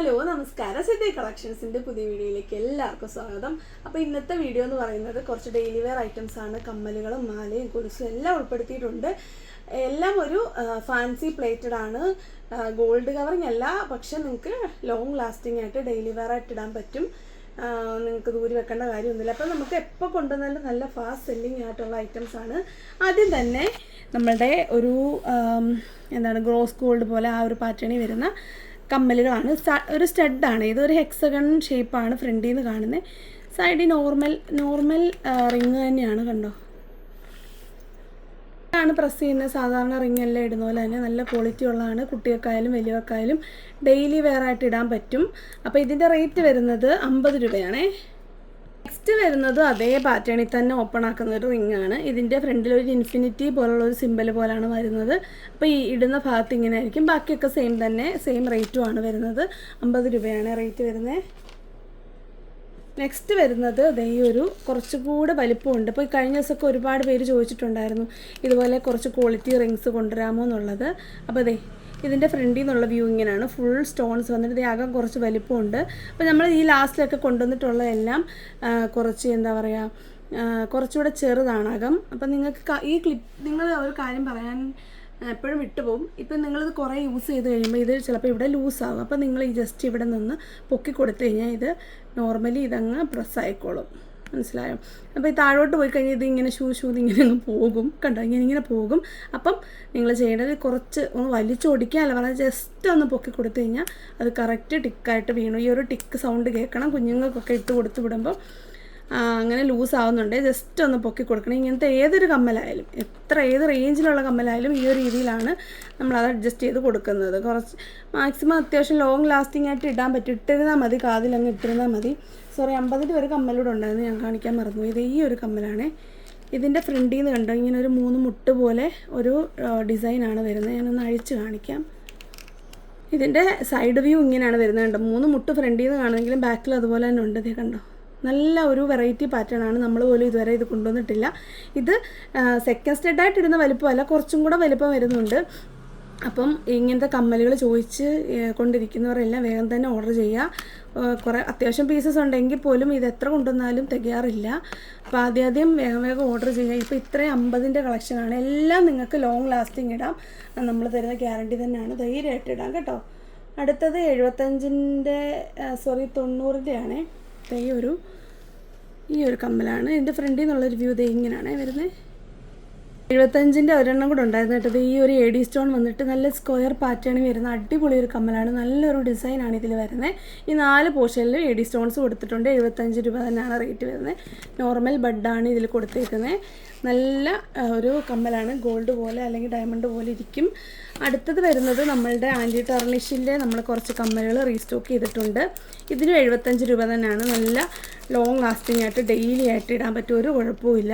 Hello നമസ്കാരം. സിദ്ധി കളക്ഷൻസിന്റെ പുതിയ വീഡിയോയിലേക്ക് എല്ലാവർക്കും സ്വാഗതം. അപ്പോൾ ഇന്നത്തെ വീഡിയോ എന്ന് പറയുന്നത് കുറച്ച് ഡെയിലി വെയർ ഐറ്റംസ് ആണ്. കമ്മലുകളും മാലയും കുരിശും എല്ലാം ഉൾപ്പെടുത്തിയിട്ടുണ്ട്. എല്ലാം ഒരു ഫാൻസി പ്ലേറ്റഡ് ആണ്. ഗോൾഡ് കവറിങ് അല്ല പക്ഷെ നിങ്ങൾക്ക് ലോങ് ലാസ്റ്റിംഗ് ആയിട്ട് ഡെയിലി വെയർ ആയിട്ട് ഇടാൻ പറ്റും. നിങ്ങൾക്ക് ദൂരി വെക്കേണ്ട കാര്യമൊന്നുമില്ല. അപ്പോൾ നമുക്ക് എപ്പോൾ കൊണ്ടുവന്നാലും നല്ല ഫാസ്റ്റ് സെല്ലിംഗ് ആയിട്ടുള്ള ഐറ്റംസ് ആണ്. ആദ്യം തന്നെ നമ്മളുടെ ഒരു എന്താണ് ഗ്രോസ് ഗോൾഡ് പോലെ ആ ഒരു പാറ്റേണിൽ വരുന്ന കമ്മലുകളാണ്. ഒരു സ്റ്റഡാണ്. ഇതൊരു ഹെക്സഗൺ ഷേപ്പാണ് ഫ്രണ്ടിൽ നിന്ന് കാണുന്നത് സൈഡിൽ നോർമൽ നോർമൽ റിങ് തന്നെയാണ് കണ്ടോ? ആണ് പ്രസ് ചെയ്യുന്നത് സാധാരണ റിങ് എല്ലാം ഇടുന്ന പോലെ തന്നെ നല്ല ക്വാളിറ്റി ഉള്ളതാണ്. കുട്ടികൾക്കായാലും വലിയവർക്കായാലും ഡെയിലി വെയർ ആയിട്ട് ഇടാൻ പറ്റും. അപ്പോൾ ഇതിന്റെ റേറ്റ് വരുന്നത് അമ്പത് രൂപയാണേ. നെക്സ്റ്റ് വരുന്നത് അതേ പാറ്റേണിൽ തന്നെ ഓപ്പൺ ആക്കുന്ന ഒരു റിംഗ് ആണ്. ഇതിന്റെ ഫ്രണ്ടിൽ ഒരു ഇൻഫിനിറ്റി പോലുള്ള ഒരു സിമ്പൽ പോലാണ് വരുന്നത്. അപ്പോൾ ഈ ഇടുന്ന ഭാഗത്ത് ഇങ്ങനെ ആയിരിക്കും. ബാക്കിയൊക്കെ സെയിം തന്നെ സെയിം റേറ്റും ആണ് വരുന്നത്. അമ്പത് രൂപയാണ് റേറ്റ് വരുന്നത് നെക്സ്റ്റ് വരുന്നത് ദേ ഒരു കുറച്ചുകൂടെ വലിപ്പമുണ്ട് ഇപ്പോൾ കഴിഞ്ഞ ദിവസമൊക്കെ ഒരുപാട് പേര് ചോദിച്ചിട്ടുണ്ടായിരുന്നു ഇതുപോലെ കുറച്ച് ക്വാളിറ്റി റിങ്സ് കൊണ്ടുവരാമോ എന്നുള്ളത്. അപ്പോൾ ദേ ഇതിന്റെ ഫ്രണ്ടിൽ നിന്നുള്ള വ്യൂ ഇങ്ങനെയാണ്. ഫുൾ സ്റ്റോൺസ് വന്നിട്ട് അകം കുറച്ച് വലിപ്പമുണ്ട്. അപ്പോൾ നമ്മൾ ഈ ലാസ്റ്റിലൊക്കെ കൊണ്ടുവന്നിട്ടുള്ളതെല്ലാം കുറച്ച് എന്താ പറയുക കുറച്ചുകൂടെ ചെറുതാണ് അകം അപ്പം നിങ്ങൾക്ക് ഈ ക്ലിപ്പ് നിങ്ങൾ ഒരു കാര്യം പറയാൻ എപ്പോഴും വിട്ടുപോകും. ഇപ്പം നിങ്ങളിത് കുറേ യൂസ് ചെയ്ത് കഴിയുമ്പോൾ ഇത് ചിലപ്പോൾ ഇവിടെ ലൂസാകും അപ്പോൾ നിങ്ങൾ ഈ ജസ്റ്റ് ഇവിടെ നിന്ന് പൊക്കി കൊടുത്തു കഴിഞ്ഞാൽ ഇത് നോർമലി ഇതങ്ങ് പ്രസ് ആയിക്കോളും. മനസ്സിലായോ? അപ്പോൾ ഈ താഴോട്ട് പോയി കഴിഞ്ഞാൽ ഇത് ഇങ്ങനെ ഷൂ ഷൂ ഇങ്ങനെ അങ്ങ് പോകും. കണ്ടോ? ഇങ്ങനെ ഇങ്ങനെ പോകും. അപ്പം നിങ്ങൾ ചെയ്യേണ്ടത് കുറച്ച് ഒന്ന് വലിച്ചൊടിക്കാനല്ല പറഞ്ഞാൽ ജസ്റ്റ് ഒന്ന് പൊക്കി കൊടുത്തു കഴിഞ്ഞാൽ അത് കറക്റ്റ് ടിക്കായിട്ട് വീണു. ഈ ഒരു ടിക്ക് സൗണ്ട് കേൾക്കണം. കുഞ്ഞുങ്ങൾക്കൊക്കെ ഇട്ട് കൊടുത്തു വിടുമ്പോൾ അങ്ങനെ ലൂസ് ആവുന്നുണ്ട്. ജസ്റ്റ് ഒന്ന് പൊക്കി കൊടുക്കണം. ഇങ്ങനത്തെ ഏതൊരു കമ്മലായാലും എത്ര ഏത് റേഞ്ചിലുള്ള കമ്മലായാലും ഈ ഒരു രീതിയിലാണ് നമ്മളത് അഡ്ജസ്റ്റ് ചെയ്ത് കൊടുക്കുന്നത്. കുറച്ച് മാക്സിമം അത്യാവശ്യം ലോങ് ലാസ്റ്റിംഗ് ആയിട്ട് ഇടാൻ പറ്റും ഇട്ടിരുന്നാൽ മതി. കാതിലങ്ങ് ഇട്ടിരുന്നാൽ മതി. സോറി അമ്പതിന്റെ ഒരു കമ്മലൂടെ ഉണ്ടായിരുന്നു. ഞാൻ കാണിക്കാൻ മറന്നു ഇത് ഈ ഒരു കമ്മലാണ്. ഇതിന്റെ ഫ്രണ്ടിൽ നിന്ന് കണ്ടോ ഇങ്ങനെ ഒരു മൂന്ന് മുട്ട് പോലെ ഒരു ഡിസൈനാണ് വരുന്നത്. ഞാനൊന്ന് അഴിച്ച് കാണിക്കാം. ഇതിന്റെ സൈഡ് വ്യൂ ഇങ്ങനെയാണ് വരുന്നത് കണ്ടോ. മൂന്ന് മുട്ട് ഫ്രണ്ടിൽ നിന്ന് കാണുമെങ്കിലും ബാക്കിൽ അതുപോലെ തന്നെ ഉണ്ട്. ഇതേ കണ്ടോ. നല്ല ഒരു വെറൈറ്റി പാറ്റേൺ ആണ്. നമ്മൾ പോലും ഇതുവരെ ഇത് കൊണ്ടുവന്നിട്ടില്ല. ഇത് സെക്കൻഡ് സ്റ്റെഡായിട്ട് ഇടുന്ന വലിപ്പമല്ല. കുറച്ചും കൂടെ വലിപ്പം വരുന്നുണ്ട്. അപ്പം ഇങ്ങനത്തെ കമ്മലുകൾ ചോദിച്ച് കൊണ്ടിരിക്കുന്നവരെല്ലാം വേഗം തന്നെ ഓർഡർ ചെയ്യുക കുറേ അത്യാവശ്യം പീസസ് ഉണ്ടെങ്കിൽ പോലും ഇത് എത്ര കൊണ്ടുവന്നാലും തികയാറില്ല. അപ്പോൾ ആദ്യം ആദ്യം വേഗം വേഗം ഓർഡർ ചെയ്യുക ഇപ്പോൾ ഇത്രയും അമ്പതിന്റെ കളക്ഷനാണ് എല്ലാം നിങ്ങൾക്ക് ലോങ് ലാസ്റ്റിംഗ് ഇടാം. നമ്മൾ തരുന്ന ഗ്യാരണ്ടി തന്നെയാണ്. ധൈര്യമായിട്ട് ഇടാം കേട്ടോ. അടുത്തത് എഴുപത്തഞ്ചിന്റെ സോറി തൊണ്ണൂറിന്റെ ആണേ ദേ ഈ ഒരു ഈ ഒരു കമ്മലാണ്. എന്റെ ഫ്രണ്ടിൽ നിന്നുള്ളൊരു വ്യൂ ദേ ഇങ്ങനെയാണ് വരുന്നത് എഴുപത്തഞ്ചിന്റെ ഒരെണ്ണം കൂടെ ഉണ്ടായിരുന്നു കേട്ടത് ഈ ഒരു എ ഡി സ്റ്റോൺ വന്നിട്ട് നല്ല സ്ക്വയർ പാറ്റേണിൽ വരുന്ന അടിപൊളി ഒരു കമ്മലാണ്. നല്ലൊരു ഡിസൈനാണ് ഇതിൽ വരുന്നത് ഈ നാല് പോർഷനിൽ എ ഡി സ്റ്റോൺസ് കൊടുത്തിട്ടുണ്ട്. എഴുപത്തഞ്ച് രൂപ തന്നെയാണ് റേറ്റ് വരുന്നത് നോർമൽ ബഡാണ് ഇതിൽ കൊടുത്തേക്കുന്നത് നല്ല ഒരു കമ്മലാണ്. ഗോൾഡ് പോലെ അല്ലെങ്കിൽ ഡയമണ്ട് പോലെ ഇരിക്കും. അടുത്തത് വരുന്നത് നമ്മളുടെ ആന്റി ടർണിഷിന്റെ നമ്മൾ കുറച്ച് കമ്മലുകൾ റീസ്റ്റോക്ക് ചെയ്തിട്ടുണ്ട്. ഇതിനും എഴുപത്തഞ്ച് രൂപ തന്നെയാണ്. നല്ല ലോങ് ലാസ്റ്റിംഗ് ആയിട്ട് ഡെയിലി ആയിട്ട് ഇടാൻ പറ്റും ഒരു കുഴപ്പമില്ല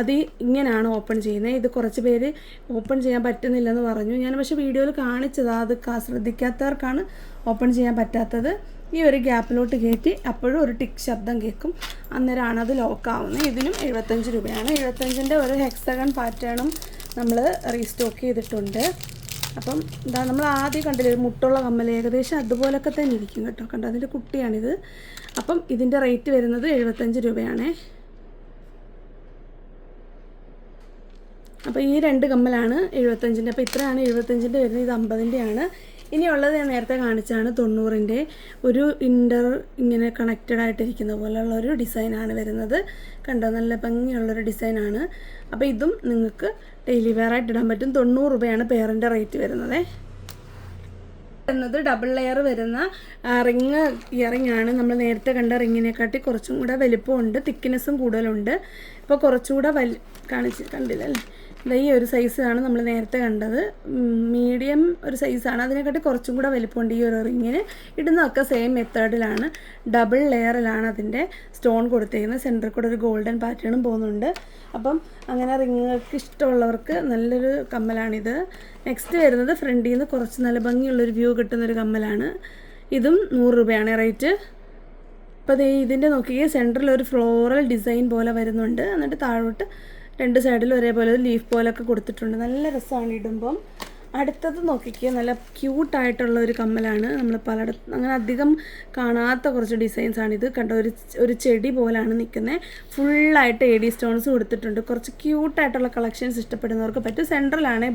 അത് ഇങ്ങനെയാണ് ഓപ്പൺ ചെയ്യുന്നത്. ഇത് കുറച്ച് പേര് ഓപ്പൺ ചെയ്യാൻ പറ്റുന്നില്ലെന്ന് പറഞ്ഞു. ഞാൻ പക്ഷേ വീഡിയോയിൽ കാണിച്ചതാ. അത് ശ്രദ്ധിക്കാത്തവർക്കാണ് ഓപ്പൺ ചെയ്യാൻ പറ്റാത്തത്. ഈ ഒരു ഗ്യാപ്പിലോട്ട് കയറ്റി അപ്പോഴും ഒരു ടിക് ശബ്ദം കേൾക്കും. അന്നേരമാണ് അത് ലോക്കാവുന്നത് ഇതിനും എഴുപത്തഞ്ച് രൂപയാണ്. എഴുപത്തഞ്ചിന്റെ ഒരു ഹെക്സഗൺ പാറ്റേണും നമ്മൾ റീസ്റ്റോക്ക് ചെയ്തിട്ടുണ്ട്. അപ്പം എന്താ നമ്മൾ ആദ്യം കണ്ടില്ലേ ഒരു മുട്ടുള്ള കമ്മൽ ഏകദേശം അതുപോലൊക്കെ തന്നെ ഇരിക്കും കേട്ടോ. കണ്ടോ? അതിന്റെ കുട്ടിയാണിത്. അപ്പം ഇതിന്റെ റേറ്റ് വരുന്നത് എഴുപത്തഞ്ച് രൂപയാണേ. അപ്പോൾ ഈ രണ്ട് കമ്മലാണ് എഴുപത്തഞ്ചിന്റെ. അപ്പോൾ ഇത്രയാണ് എഴുപത്തഞ്ചിന്റെ വരുന്നത്. ഇത് അമ്പതിന്റെയാണ്. ഇനിയുള്ളത് ഞാൻ നേരത്തെ കാണിച്ചാണ് തൊണ്ണൂറിന്റെ. ഒരു ഇന്റർ ഇങ്ങനെ കണക്റ്റഡ് ആയിട്ടിരിക്കുന്ന പോലെയുള്ള ഒരു ഡിസൈനാണ് വരുന്നത്. കണ്ടോ? നല്ല ഭംഗിയുള്ളൊരു ഡിസൈനാണ്. അപ്പോൾ ഇതും നിങ്ങൾക്ക് ഡെയിലി വെയർ ആയിട്ട് ഇടാൻ പറ്റും. തൊണ്ണൂറ് രൂപയാണ് പേറിന്റെ റേറ്റ് വരുന്നത്. വരുന്നത് ഡബിൾ ലെയർ വരുന്ന റിങ് ഇയറിംഗ് ആണ്. നമ്മൾ നേരത്തെ കണ്ട റിങ്ങിനെക്കാട്ടി കുറച്ചും കൂടെ വലിപ്പമുണ്ട് തിക്നെസ്സും കൂടുതലുണ്ട്. ഇപ്പോൾ കുറച്ചുകൂടെ വലി കാണിച്ച് ഈ ഒരു സൈസാണ് നമ്മൾ നേരത്തെ കണ്ടത്. മീഡിയം ഒരു സൈസാണ് അതിനെക്കാട്ടി കുറച്ചും കൂടെ വലിപ്പമുണ്ട് ഈ ഒരു റിങ്ങിന് ഇടുന്നതൊക്കെ സെയിം മെത്തേഡിലാണ് ഡബിൾ ലെയറിലാണ് അതിന്റെ സ്റ്റോൺ കൊടുത്തേക്കുന്നത്. സെന്ററിൽ കൂടെ ഒരു ഗോൾഡൻ പാറ്റേണും പോകുന്നുണ്ട്. അപ്പം അങ്ങനെ റിങ്ങുകൾക്ക് ഇഷ്ടമുള്ളവർക്ക് നല്ലൊരു കമ്മലാണിത്. നെക്സ്റ്റ് വരുന്നത് ഫ്രണ്ടിൽ നിന്ന് കുറച്ച് നല്ല ഭംഗിയുള്ളൊരു വ്യൂ കിട്ടുന്നൊരു കമ്മലാണ്. ഇതും നൂറ് രൂപയാണ് റേറ്റ് അപ്പോൾ ദേ ഇതിന്റെ നോക്കിയാൽ സെന്ററിൽ ഒരു ഫ്ലോറൽ ഡിസൈൻ പോലെ വരുന്നുണ്ട്. എന്നിട്ട് താഴോട്ട് രണ്ട് സൈഡിൽ ഒരേപോലെ ലീഫ് പോലൊക്കെ കൊടുത്തിട്ടുണ്ട്. നല്ല രസമാണ് ഇടുമ്പം. അടുത്തത് നോക്കിക്കുക നല്ല ക്യൂട്ടായിട്ടുള്ള ഒരു കമ്മലാണ്. നമ്മൾ പലയിടത്തും അങ്ങനെ അധികം കാണാത്ത കുറച്ച് ഡിസൈൻസ് ആണ് ഇത്. കണ്ട ഒരു ഒരു ചെടി പോലാണ് നിൽക്കുന്നത് ഫുള്ളായിട്ട് എ ഡി സ്റ്റോൺസ് കൊടുത്തിട്ടുണ്ട്. കുറച്ച് ക്യൂട്ടായിട്ടുള്ള കളക്ഷൻസ് ഇഷ്ടപ്പെടുന്നവർക്ക് പറ്റും. സെൻട്രലാണ്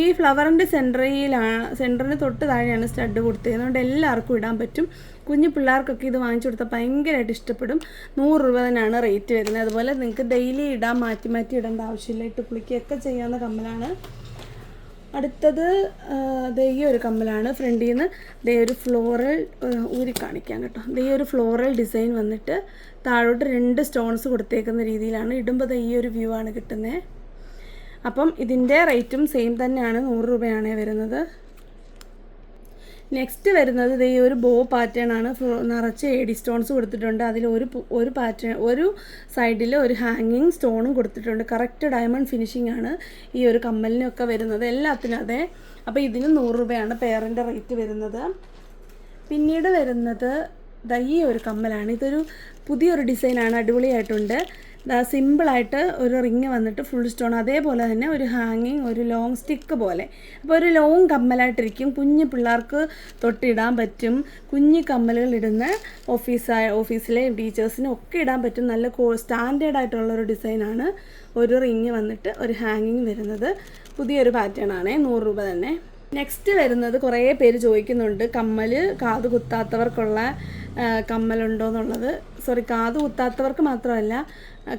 ഈ ഫ്ലവറിന്റെ സെന്ററിലാണ് സെന്ററിന് തൊട്ട് താഴെയാണ് സ്റ്റഡ് കൊടുത്തത് അതുകൊണ്ട് എല്ലാവർക്കും ഇടാൻ പറ്റും. കുഞ്ഞു പിള്ളേർക്കൊക്കെ ഇത് വാങ്ങിച്ചു കൊടുത്താൽ ഭയങ്കരമായിട്ട് ഇഷ്ടപ്പെടും. നൂറ് രൂപ തന്നെയാണ് റേറ്റ് വരുന്നത്. അതുപോലെ നിങ്ങൾക്ക് ഡെയിലി ഇടാൻ മാറ്റി മാറ്റി ഇടേണ്ട ആവശ്യമില്ല. ഇട്ട് കുളിക്കുകയൊക്കെ ചെയ്യാവുന്ന കമ്മലാണ്. അടുത്തത് ദൈ ഈ ഒരു കമ്മലാണ് ഫ്രണ്ടിൽ നിന്ന് ദേ ഒരു ഫ്ലോറൽ ഊരി കാണിക്കാം കേട്ടോ. ദേ ഒരു ഫ്ലോറൽ ഡിസൈൻ വന്നിട്ട് താഴോട്ട് രണ്ട് സ്റ്റോൺസ് കൊടുത്തേക്കുന്ന രീതിയിലാണ്. ഇടുമ്പോൾ ദേ ഈ ഒരു വ്യൂ ആണ് കിട്ടുന്നത് അപ്പം ഇതിന്റെ റേറ്റും സെയിം തന്നെയാണ്. നൂറ് രൂപയാണ് വരുന്നത്. നെക്സ്റ്റ് വരുന്നത് ഈ ഒരു ബോ പാറ്റേൺ ആണ്. നിറച്ച് എഡി സ്റ്റോൺസ് കൊടുത്തിട്ടുണ്ട്. അതിൽ ഒരു ഒരു പാറ്റേൺ ഒരു സൈഡിൽ ഒരു ഹാങ്ങിങ് സ്റ്റോണും കൊടുത്തിട്ടുണ്ട്. കറക്റ്റ് ഡയമണ്ട് ഫിനിഷിംഗ് ആണ് ഈ ഒരു കമ്മലിനൊക്കെ വരുന്നത് എല്ലാത്തിനും. അതെ. അപ്പോൾ ഇതിന് നൂറ് രൂപയാണ് പെയറിന്റെ റേറ്റ് വരുന്നത്. പിന്നീട് വരുന്നത് ഈ ഒരു കമ്മലാണ്. ഇതൊരു പുതിയൊരു ഡിസൈനാണ് അടിപൊളിയായിട്ടുണ്ട്. സിമ്പിളായിട്ട് ഒരു റിങ് വന്നിട്ട് ഫുൾ സ്റ്റോൺ അതേപോലെ തന്നെ ഒരു ഹാങ്ങിങ് ഒരു ലോങ് സ്റ്റിക്ക് പോലെ. അപ്പോൾ ഒരു ലോങ് കമ്മലായിട്ടിരിക്കും. കുഞ്ഞു പിള്ളേർക്ക് തൊട്ടിടാൻ പറ്റും. കുഞ്ഞു കമ്മലുകൾ ഇടുന്ന ഓഫീസായ ഓഫീസിലെ ടീച്ചേഴ്സിനും ഒക്കെ ഇടാൻ പറ്റും. നല്ല സ്റ്റാൻഡേർഡ് ആയിട്ടുള്ള ഒരു ഡിസൈനാണ് ഒരു റിങ് വന്നിട്ട് ഒരു ഹാങ്ങിങ് വരുന്നത്. പുതിയൊരു പാറ്റേൺ ആണേ. നൂറ് രൂപ തന്നെ. നെക്സ്റ്റ് വരുന്നത് കുറേ പേര് ചോദിക്കുന്നുണ്ട്. കമ്മൽ കാത് കുത്താത്തവർക്കുള്ള കമ്മലുണ്ടോ എന്നുള്ളത് സോറി കാത് കുത്താത്തവർക്ക് മാത്രമല്ല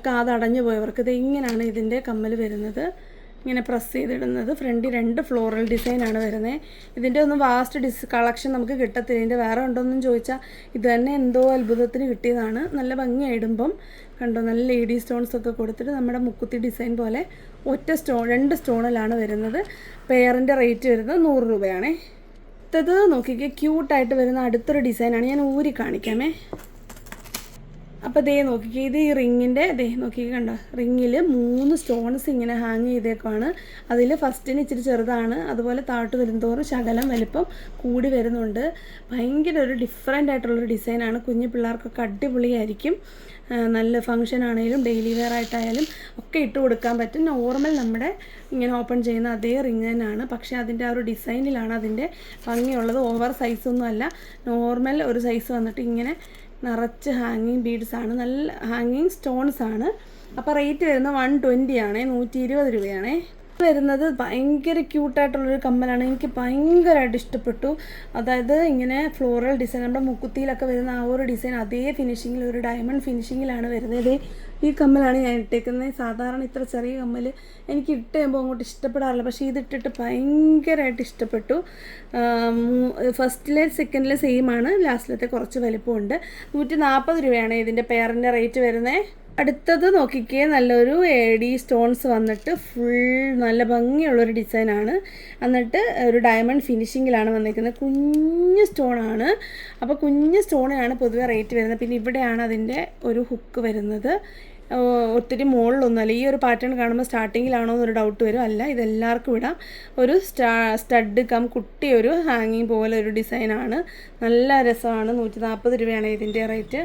കാതടഞ്ഞു പോയവർക്ക്. ഇത് ഇങ്ങനെയാണ് ഇതിന്റെ കമ്മൽ വരുന്നത്. ഇങ്ങനെ പ്രസ് ചെയ്തിടുന്നത്. ഫ്രണ്ടിൽ രണ്ട് ഫ്ലോറൽ ഡിസൈനാണ് വരുന്നത് ഇതിന്റെ ഒന്നും വാസ്റ്റ് ഡിസ് കളക്ഷൻ നമുക്ക് കിട്ടത്തില്ല. ഇതിന്റെ വേറെ ഉണ്ടോയെന്നും ചോദിച്ചാൽ ഇത് തന്നെ എന്തോ അത്ഭുതത്തിന് കിട്ടിയതാണ്. നല്ല ഭംഗിയായിടുമ്പം കണ്ടോ നല്ല ലേഡി സ്റ്റോൺസ് ഒക്കെ കൊടുത്തിട്ട് നമ്മുടെ മുക്കുത്തി ഡിസൈൻ പോലെ ഒറ്റ സ്റ്റോൺ രണ്ട് സ്റ്റോണിലാണ് വരുന്നത്. പെയറിന്റെ റേറ്റ് വരുന്നത് നൂറ് രൂപയാണേ. അടുത്തത് നോക്കിക്കേ ക്യൂട്ടായിട്ട് വരുന്ന അടുത്തൊരു ഡിസൈനാണ് ഞാൻ ഊരി കാണിക്കാമേ. അപ്പോൾ ദേ നോക്കിക്കേ ഇത് ഈ റിങ്ങിന്റെ ദേ നോക്കിക്കേ കണ്ടോ റിങ്ങിൽ മൂന്ന് സ്റ്റോൺസ് ഇങ്ങനെ ഹാങ് ചെയ്തേക്കാണ് അതിൽ ഫസ്റ്റിന് ഇച്ചിരി ചെറുതാണ് അതുപോലെ താഴോട്ട് വരുന്നതോറും ശകലം വലിപ്പം കൂടി വരുന്നുണ്ട്. ഭയങ്കര ഒരു ഡിഫറെന്റ് ആയിട്ടുള്ളൊരു ഡിസൈനാണ് കുഞ്ഞു പിള്ളേർക്കൊക്കെ അടിപൊളിയായിരിക്കും. നല്ല ഫങ്ഷൻ ആണെങ്കിലും ഡെയിലി വെയർ ആയിട്ടായാലും ഒക്കെ ഇട്ട് കൊടുക്കാൻ പറ്റും. നോർമൽ നമ്മുടെ ഇങ്ങനെ ഓപ്പൺ ചെയ്യുന്ന അതേ റിങ് തന്നെയാണ്. പക്ഷേ അതിന്റെ ആ ഒരു ഡിസൈനിലാണ് അതിന്റെ ഭംഗിയുള്ളത്. ഓവർ സൈസൊന്നും അല്ല. നോർമൽ ഒരു സൈസ് വന്നിട്ട് ഇങ്ങനെ നിറച്ച് ഹാങ്ങിങ് ബീഡ്സ് ആണ്. നല്ല ഹാങ്ങിങ് സ്റ്റോൺസ് ആണ്. അപ്പോൾ റേറ്റ് വരുന്നത് വൺ ട്വന്റി ആണേ. നൂറ്റി ഇരുപത് രൂപയാണേ. വരുന്നത് ഭയങ്കര ക്യൂട്ടായിട്ടുള്ളൊരു കമ്മലാണ്. എനിക്ക് ഭയങ്കരമായിട്ട് ഇഷ്ടപ്പെട്ടു. അതായത് ഇങ്ങനെ ഫ്ലോറൽ ഡിസൈൻ നമ്മുടെ മുക്കുത്തിയിലൊക്കെ വരുന്ന ആ ഒരു ഡിസൈൻ അതേ ഫിനിഷിങ്ങിൽ ഒരു ഡയമണ്ട് ഫിനിഷിങ്ങിലാണ് വരുന്നത്. ഈ കമ്മലാണ് ഞാൻ ഇട്ടേക്കുന്നത്. സാധാരണ ഇത്ര ചെറിയ കമ്മൽ എനിക്ക് ഇട്ട് കഴിയുമ്പോൾ അങ്ങോട്ട് ഇഷ്ടപ്പെടാറില്ല. പക്ഷേ ഇതിട്ടിട്ട് ഭയങ്കരമായിട്ട് ഇഷ്ടപ്പെട്ടു. ഫസ്റ്റിലെ സെക്കൻഡിലെ സെയിം ആണ്. ലാസ്റ്റിലത്തെ കുറച്ച് വലിപ്പമുണ്ട്. നൂറ്റി നാൽപ്പത് രൂപയാണ് ഇതിന്റെ പെയറിന്റെ റേറ്റ് വരുന്നത് അടുത്തത് നോക്കിക്കേ നല്ലൊരു എ ഡി സ്റ്റോൺസ് വന്നിട്ട് ഫുൾ നല്ല ഭംഗിയുള്ളൊരു ഡിസൈനാണ്. എന്നിട്ട് ഒരു ഡയമണ്ട് ഫിനിഷിങ്ങിലാണ് വന്നിരിക്കുന്നത്. കുഞ്ഞ് സ്റ്റോണാണ് അപ്പോൾ കുഞ്ഞ് സ്റ്റോണിനാണ് പൊതുവെ റേറ്റ് വരുന്നത്. പിന്നെ ഇവിടെയാണ് അതിന്റെ ഒരു ഹുക്ക് വരുന്നത്. ഒത്തിരി മുകളിലൊന്നുമല്ല ഈ ഒരു പാറ്റേൺ കാണുമ്പോൾ സ്റ്റാർട്ടിങ്ങിലാണോ എന്നൊരു ഡൗട്ട് വരും. അല്ല ഇതെല്ലാവർക്കും ഇടാം. ഒരു സ്റ്റാ സ്റ്റഡ് കം കുട്ടി ഒരു ഹാങ്ങിങ് പോലെ ഒരു ഡിസൈനാണ്. നല്ല രസമാണ്. നൂറ്റി നാൽപ്പത് രൂപയാണ് ഇതിന്റെ റേറ്റ്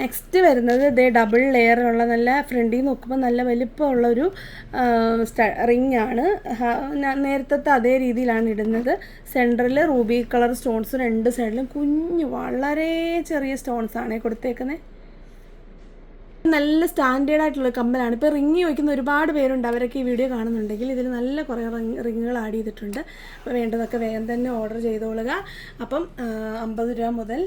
നെക്സ്റ്റ് വരുന്നത് ഇതേ ഡബിൾ ലെയർ ഉള്ള നല്ല ഫ്രണ്ടിൽ നോക്കുമ്പോൾ നല്ല വലിപ്പമുള്ളൊരു റിംഗ് ആണ്. നേരത്തെ അതേ രീതിയിലാണ് ഇടുന്നത്. സെന്ററിൽ റൂബി കളർ സ്റ്റോൺസ് രണ്ട് സൈഡിലും കുഞ്ഞു വളരെ ചെറിയ സ്റ്റോൺസ് ആണ് കൊടുത്തേക്കുന്നത് നല്ല സ്റ്റാൻഡേർഡ് ആയിട്ടുള്ള കമ്മലാണ് ഇപ്പോൾ റിങ് വയ്ക്കുന്ന ഒരുപാട് പേരുണ്ട് അവരൊക്കെ ഈ വീഡിയോ കാണുന്നുണ്ടെങ്കിൽ. ഇതിൽ നല്ല കുറേ റിങ് റിങ്ങുകൾ ആഡ് ചെയ്തിട്ടുണ്ട്. അപ്പോൾ വേണ്ടതൊക്കെ വേഗം തന്നെ ഓർഡർ ചെയ്തോളുക. അപ്പം അമ്പത് രൂപ മുതൽ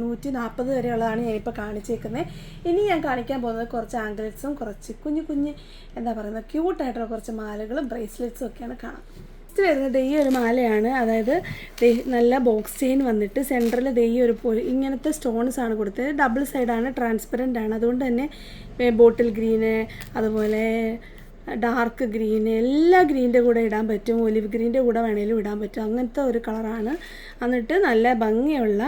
നൂറ്റി നാൽപ്പത് വരെയുള്ളതാണ് ഞാനിപ്പോൾ കാണിച്ചേക്കുന്നത് ഇനി ഞാൻ കാണിക്കാൻ പോകുന്നത് കുറച്ച് ആംഗിൾസും കുറച്ച് കുഞ്ഞു കുഞ്ഞ് എന്താ പറയുന്നത് ക്യൂട്ടായിട്ടുള്ള കുറച്ച് മാലകളും ബ്രേസ്ലെറ്റ്സും ഒക്കെയാണ് കാണാം. നെക്സ്റ്റ് വരുന്നത് ഈ ഒരു മാലയാണ്. അതായത് നല്ല ബോക്സ് ചെയിൻ വന്നിട്ട് സെന്ററിൽ ദേ ഒരു ഇങ്ങനത്തെ സ്റ്റോൺസ് ആണ് കൊടുത്തത്. ഡബിൾ സൈഡാണ് ട്രാൻസ്പെറന്റ് ആണ്. അതുകൊണ്ട് തന്നെ ബോട്ടിൽ ഗ്രീന് അതുപോലെ ഡാർക്ക് ഗ്രീന് എല്ലാ ഗ്രീന്റെ കൂടെ ഇടാൻ പറ്റും. ഒലിവ് ഗ്രീന്റെ കൂടെ വേണേലും ഇടാൻ പറ്റും. അങ്ങനത്തെ ഒരു കളറാണ് എന്നിട്ട് നല്ല ഭംഗിയുള്ള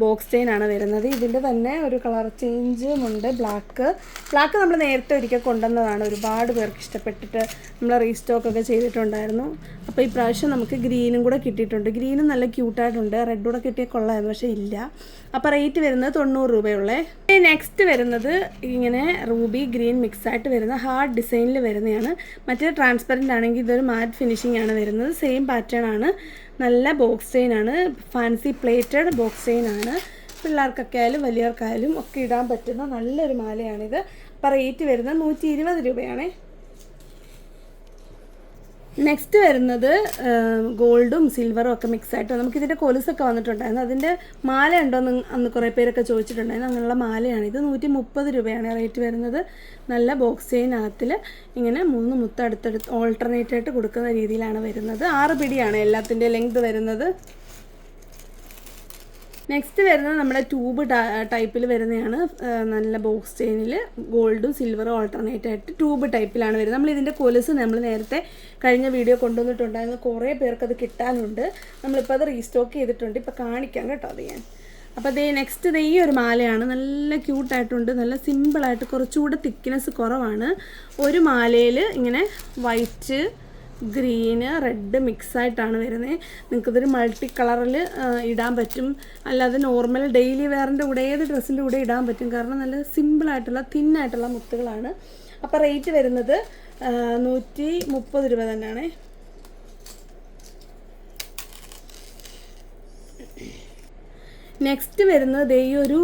ബോക്സ് ചെയിനാണ് വരുന്നത്. ഇതിന്റെ തന്നെ ഒരു കളർ ചേഞ്ചും ഉണ്ട്. ബ്ലാക്ക് ബ്ലാക്ക് നമ്മൾ നേരത്തെ ഒരിക്കൽ കൊണ്ടുവന്നതാണ്. ഒരുപാട് പേർക്ക് ഇഷ്ടപ്പെട്ടിട്ട് നമ്മൾ റീസ്റ്റോക്ക് ഒക്കെ ചെയ്തിട്ടുണ്ടായിരുന്നു. അപ്പോൾ ഈ പ്രാവശ്യം നമുക്ക് ഗ്രീനും കൂടെ കിട്ടിയിട്ടുണ്ട്. ഗ്രീനും നല്ല ക്യൂട്ടായിട്ടുണ്ട് റെഡ് കൂടെ കിട്ടിയ കൊള്ളായിരുന്നു പക്ഷേ ഇല്ല. അപ്പോൾ റേറ്റ് വരുന്നത് തൊണ്ണൂറ് രൂപയുള്ളേ. നെക്സ്റ്റ് വരുന്നത് ഇങ്ങനെ റൂബി ഗ്രീൻ മിക്സ് ആയിട്ട് വരുന്ന ഹാർഡ് ഡിസൈനിൽ വരുന്നതാണ്. മറ്റേ ട്രാൻസ്പെറന്റ് ആണെങ്കിൽ ഇതൊരു മാറ്റ് ഫിനിഷിംഗ് ആണ് വരുന്നത്. സെയിം പാറ്റേൺ ആണ്. നല്ല ബോക്സ് ചെയിൻ ആണ്. ഫാൻസി പ്ലേറ്റഡ് ബോക്സ് ചെയിൻ ആണ്. പിള്ളേർക്കൊക്കെ ആയാലും വലിയവർക്കായാലും ഒക്കെ ഇടാൻ പറ്റുന്ന നല്ലൊരു മാലയാണിത്. അപ്പോൾ റേറ്റ് വരുന്നത് നൂറ്റി ഇരുപത് രൂപയാണേ. നെക്സ്റ്റ് വരുന്നത് ഗോൾഡും സിൽവറും ഒക്കെ മിക്സ് ആയിട്ട് നമുക്ക് ഇതിന്റെ കൊലുസൊക്കെ വന്നിട്ടുണ്ടായിരുന്നു. അതിന്റെ മാല ഉണ്ടോ എന്ന് അന്ന് കുറേ പേരൊക്കെ ചോദിച്ചിട്ടുണ്ടായിരുന്നു. അങ്ങനെയുള്ള മാലയാണ്. ഇത് നൂറ്റി മുപ്പത് രൂപയാണ് റേറ്റ് വരുന്നത്. നല്ല ബോക്സ് ചെയിനകത്തിൽ ഇങ്ങനെ മൂന്ന് മുത്ത് അടുത്തടുത്ത് ഓൾട്ടർനേറ്റ് ആയിട്ട് കൊടുക്കുന്ന രീതിയിലാണ് വരുന്നത്. ആറ് പിടിയാണ് എല്ലാത്തിന്റെ ലെങ്ത് വരുന്നത്. നെക്സ്റ്റ് വരുന്നത് നമ്മുടെ ട്യൂബ് ടൈപ്പിൽ വരുന്നതാണ് നല്ല ബോക്സ് ചെയിനിൽ ഗോൾഡും സിൽവറും ഓൾട്ടർനേറ്റ് ആയിട്ട് ട്യൂബ് ടൈപ്പിലാണ് വരുന്നത്. നമ്മൾ ഇതിന്റെ കൊലുസ് നമ്മൾ നേരത്തെ കഴിഞ്ഞ വീഡിയോ കൊണ്ടുവന്നിട്ടുണ്ടായിരുന്നു. കുറേ പേർക്ക് അത് കിട്ടാനുണ്ട്. നമ്മളിപ്പോൾ അത് റീസ്റ്റോക്ക് ചെയ്തിട്ടുണ്ട്. ഇപ്പോൾ കാണിക്കാം കേട്ടോ അത് ഞാൻ. അപ്പോൾ ദേ നെക്സ്റ്റ് ദേ ഈ ഒരു മാലയാണ്. നല്ല ക്യൂട്ടായിട്ടുണ്ട് നല്ല സിമ്പിളായിട്ട് കുറച്ചുകൂടെ തിക്നെസ് കുറവാണ്. ഒരു മാലയിൽ ഇങ്ങനെ വൈറ്റ് ഗ്രീന് റെഡ് മിക്സ് ആയിട്ടാണ് വരുന്നത് നിങ്ങൾക്കിതൊരു മൾട്ടി കളറിൽ ഇടാൻ പറ്റും. അല്ലാതെ നോർമൽ ഡെയിലി വെയറിന്റെ കൂടെ ഏത് ഡ്രസ്സിന്റെ കൂടെ ഇടാൻ പറ്റും. കാരണം നല്ല സിമ്പിളായിട്ടുള്ള തിന്നായിട്ടുള്ള മുത്തുകളാണ്. അപ്പോൾ റേറ്റ് വരുന്നത് നൂറ്റി മുപ്പത് രൂപ തന്നെയാണ്. നെക്സ്റ്റ് വരുന്നത് ദേ ഈ ഒരു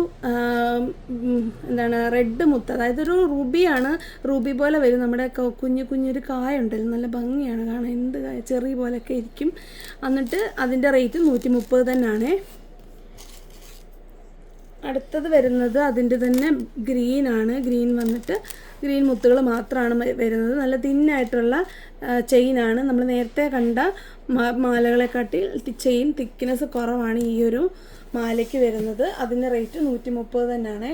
എന്താണ് റെഡ് മുത്ത്. അതായത് ഒരു റുബിയാണ് റുബി പോലെ വരും. നമ്മുടെ കുഞ്ഞു കുഞ്ഞൊരു കായ ഉണ്ടല്ലോ നല്ല ഭംഗിയാണ് കാണാൻ. എന്ത് കായ ചെറിയ പോലെയൊക്കെ ഇരിക്കും. എന്നിട്ട് അതിന്റെ റേറ്റ് നൂറ്റി മുപ്പത് തന്നെയാണ് അടുത്തത് വരുന്നത് അതിന്റെ തന്നെ ഗ്രീൻ ആണ്. ഗ്രീൻ വന്നിട്ട് ഗ്രീൻ മുത്തുകൾ മാത്രമാണ് വരുന്നത്. നല്ല തിന്നായിട്ടുള്ള ചെയിനാണ് നമ്മൾ നേരത്തെ കണ്ട മാലകളെക്കാട്ടി ചെയിൻ തിക്നെസ് കുറവാണ് ഈ ഒരു മാലയ്ക്ക് വരുന്നത്. അതിന്റെ റേറ്റ് നൂറ്റി മുപ്പത് തന്നെയാണ്.